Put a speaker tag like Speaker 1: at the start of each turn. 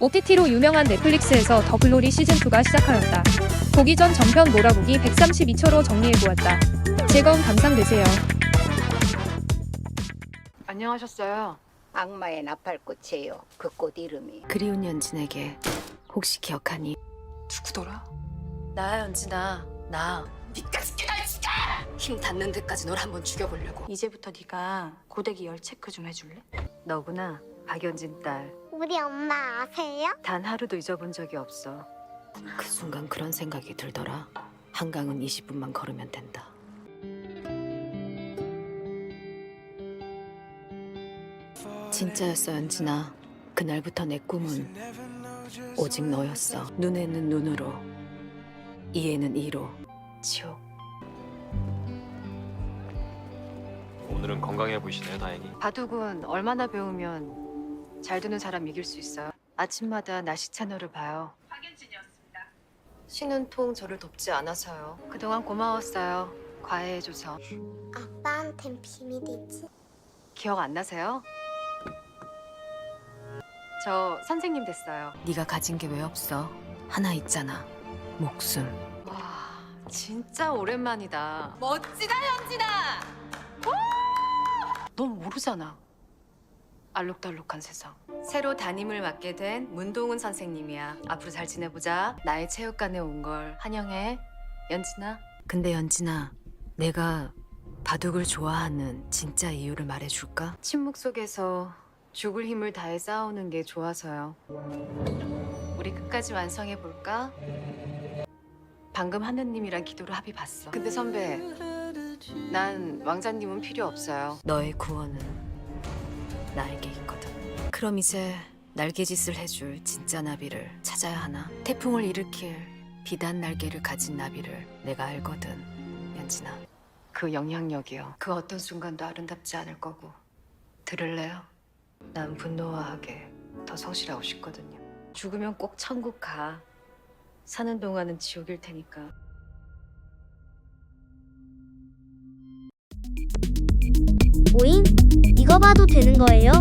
Speaker 1: OTT로 유명한 넷플릭스에서 더 글로리 시즌2가 시작하였다. 보기 전 전편 몰아보기 132초로 정리해보았다. 즐거운 감상 되세요.
Speaker 2: 안녕하셨어요.
Speaker 3: 악마의 나팔꽃이에요. 그 꽃 이름이.
Speaker 4: 그리운 연진에게 혹시 기억하니?
Speaker 2: 누구더라?
Speaker 4: 나야 연진아 나 니까지 개달치자! 힘 닿는 데까지 널 한번 죽여보려고
Speaker 2: 이제부터 네가 고데기 열 체크 좀 해줄래?
Speaker 4: 너구나 박연진 딸단
Speaker 5: 우리 엄마 아세요?
Speaker 4: 하루도 잊어본 적이 없어. 그 순간 그런 생각이 들더라. 한강은 20분만 걸으면 된다. 진짜였어 연진아. 그날부터 내 꿈은 오직 너였어. 눈에는 눈으로 이에는 이로. 지옥
Speaker 6: 오늘은 건강해 보이시네요, 다행히.
Speaker 4: 바둑은 얼마나 배우면 잘 두는 사람 이길 수 있어요. 아침마다 나시 채널을 봐요. 박연진이었습니다. 쉬는 통 저를 돕지 않아서요. 그동안 고마웠어요. 과외해줘서.
Speaker 5: 아빠한텐 비밀이지.
Speaker 4: 기억 안 나세요? 저 선생님 됐어요. 네가 가진 게 왜 없어? 하나 있잖아. 목숨. 와, 진짜 오랜만이다. 멋지다, 연진아. 넌 모르잖아. 알록달록한 세상. 새로 담임을 맡게 된 문동은 선생님이야. 앞으로 잘 지내보자. 나의 체육관에 온 걸 환영해. 연진아. 근데 연진아, 내가 바둑을 좋아하는 진짜 이유를 말해줄까? 침묵 속에서 죽을 힘을 다해 싸우는 게 좋아서요. 우리 끝까지 완성해 볼까? 방금 하느님이랑 기도를 합의 봤어. 근데 선배, 난 왕자님은 필요 없어요. 너의 구원은 나에게 있거든. 그럼 이제 날개짓을 해줄 진짜 나비를 찾아야 하나? 태풍을 일으킬 비단 날개를 가진 나비를 내가 알거든, 연진아. 그 영향력이요. 그 어떤 순간도 아름답지 않을 거고. 들을래요? 난 분노와 하게 더 성실하고 싶거든요. 죽으면 꼭 천국 가. 사는 동안은 지옥일 테니까.
Speaker 5: 오잉? 이거 봐도 되는 거예요?